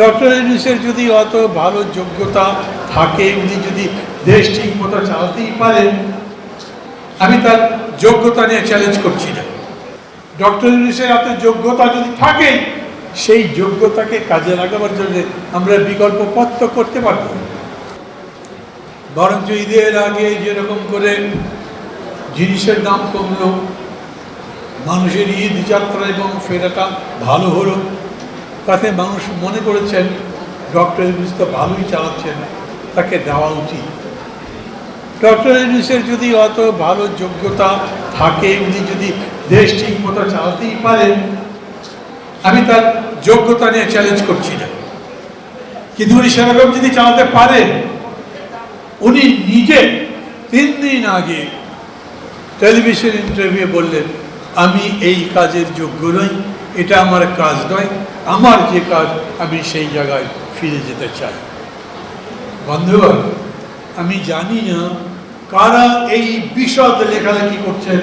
Doctor ইউনুসের যদি অত ভালো যোগ্যতা থাকে, উনি যদি দেশ ঠিক মতো চালাতেই পারেন, আমি তার যোগ্যতা নিয়ে চ্যালেঞ্জ করছি না। ডক্টর ইউনুসের এত যোগ্যতা যদি থাকে, সেই যোগ্যতাকে কাজে লাগাবার জন্য আমরা বিকল্প তো করতে পারব। বরঞ্চ ঈদের আগে যেরকম করে জিনিসের দাম কমলো, মানুষের ঈদ যাত্রা এবং ফেরাটা ভালো হলো। তাতে মানুষ মনে করেছেন, ডক্টর ইউনুস তো ভালোই চালাচ্ছেন, তাকে দেওয়া উচিত। ডক্টর ইউনুসের যদি অত ভালো যোগ্যতা থাকে, উনি যদি দেশ ঠিক মতো চালাতেই পারেন, আমি তার যোগ্যতা নিয়ে চ্যালেঞ্জ করছি না। কিন্তু উনি সেরকম যদি চালাতে পারেন, উনি নিজে তিন দিন আগে টেলিভিশন ইন্টারভিউ বললেন আমি এই কাজের যোগ্য নই, এটা আমার কাজ নয়, আমার যে কাজ, আমি সেই জায়গায় ফিরে যেতে চাই। বন্ধুগণ, আমি জানি না কারা এই বিশদ লেখালেখি করছেন,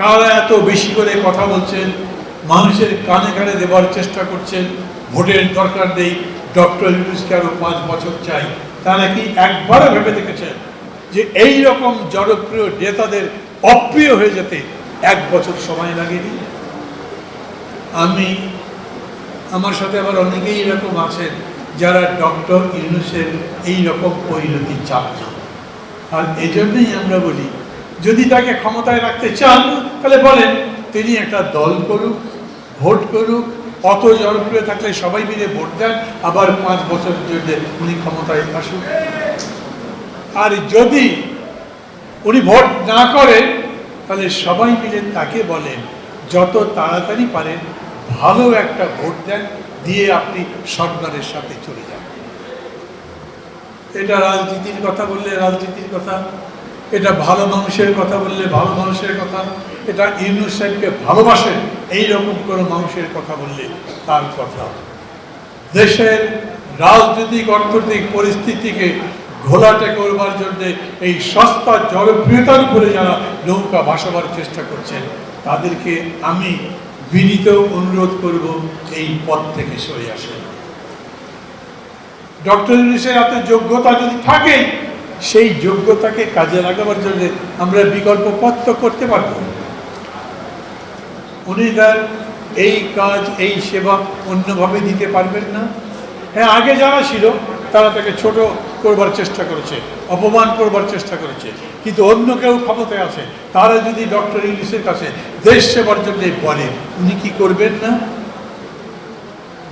কারা এত বেশি করে কথা বলছেন, মানুষের কানে কানে দেওয়ার চেষ্টা করছেন, ভোটের দরকার নেই, ডক্টর ইউনুসকে আরও পাঁচ বছর চাই তারা কি একবারও ভেবে দেখেছেন যে এই রকম জনপ্রিয় নেতাদের অপ্রিয় হয়ে যেতে এক বছর সময় লাগেনি। আমি, আমার সাথে আবার অনেকেই এরকম আছেন যারা ডক্টর ইউনুসের এই রকম পরিণতি চান না। আর এই জন্যই আমরা বলি, যদি তাকে ক্ষমতায় রাখতে চান, তাহলে বলেন, তিনি একটা দল করুক, ভোট করুক, অত জনপ্রিয় থাকলে সবাই মিলে ভোট দেন, আবার পাঁচ বছর জন্য উনি ক্ষমতায় আসুন আর যদি উনি ভোট না করেন তাহলে সবাই মিলে তাকে বলেন, যত তাড়াতাড়ি পারেন, ভালো একটা ভোট দেন, দিয়ে আপনি সরকারের সাথে চলে যান। এটা রাজনীতির কথা বললে রাজনীতির কথা, এটা ভালো মানুষের কথা বললে ভালো মানুষের কথা, এটা ইউনুস সাহেবকে ভালোবাসেন, এইরকম কোনো মানুষের কথা বললে তার কথা। দেশের রাজনৈতিক, অর্থনৈতিক পরিস্থিতিকে ঘোলাটে করবার জন্য এই সস্তা জনপ্রিয়তার উপরে যারা নৌকা ভাসাবার চেষ্টা করছেন, তাদেরকে আমি বিনীত অনুরোধ করব এই পথ থেকে সরে আসেন। ডক্টর ইউনুসের এত যোগ্যতা যদি থাকে, সেই যোগ্যতাকে কাজে লাগাবার জন্য আমরা বিকল্প পথ তো করতে পারব। উনি তার এই কাজ, এই সেবা অন্যভাবে দিতে পারবেন না। হ্যাঁ আগে যারা ছিল, তারা তাকে ছোট করবার চেষ্টা করেছে, অপমান করবার চেষ্টা করেছে, কিন্তু অন্য কেউ ক্ষমতায় আছে, তারা যদি ডক্টর ইংলিশের কাছে দেশ সেবার জন্য বলেন উনি কি করবেন না?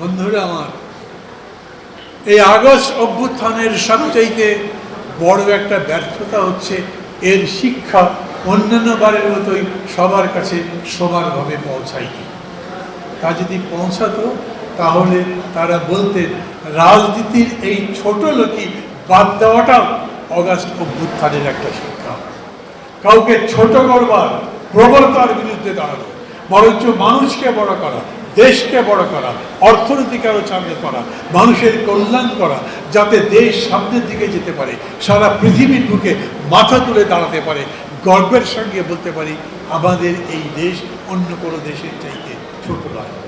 বন্ধুরা আমার, এই আগস্ট অভ্যুত্থানের সবচাইতে বড় একটা ব্যর্থতা হচ্ছে, এর শিক্ষা অন্যান্য বারের মতোই সবার কাছে সমানভাবে পৌঁছায়নি। তা যদি পৌঁছাতো, তাহলে তারা বলতেন, রাজনীতির এই ছোট লোকই বাদ দেওয়াটা অগাস্ট অভ্যুত্থানের একটা শিক্ষা। কাউকে ছোট করবার, প্রবলতার বিরুদ্ধে দাঁড়ানো, বরঞ্চ মানুষকে বড় করা, দেশকে বড় করা, অর্থনীতিকে আরও চাঙ্গে করা, মানুষের কল্যাণ করা, যাতে দেশ সামনের দিকে যেতে পারে, সারা পৃথিবীর বুকে মাথা তুলে দাঁড়াতে পারে, গর্বের সঙ্গে বলতে পারি, আমাদের এই দেশ অন্য কোনো দেশের চাইতে ছোট নয়।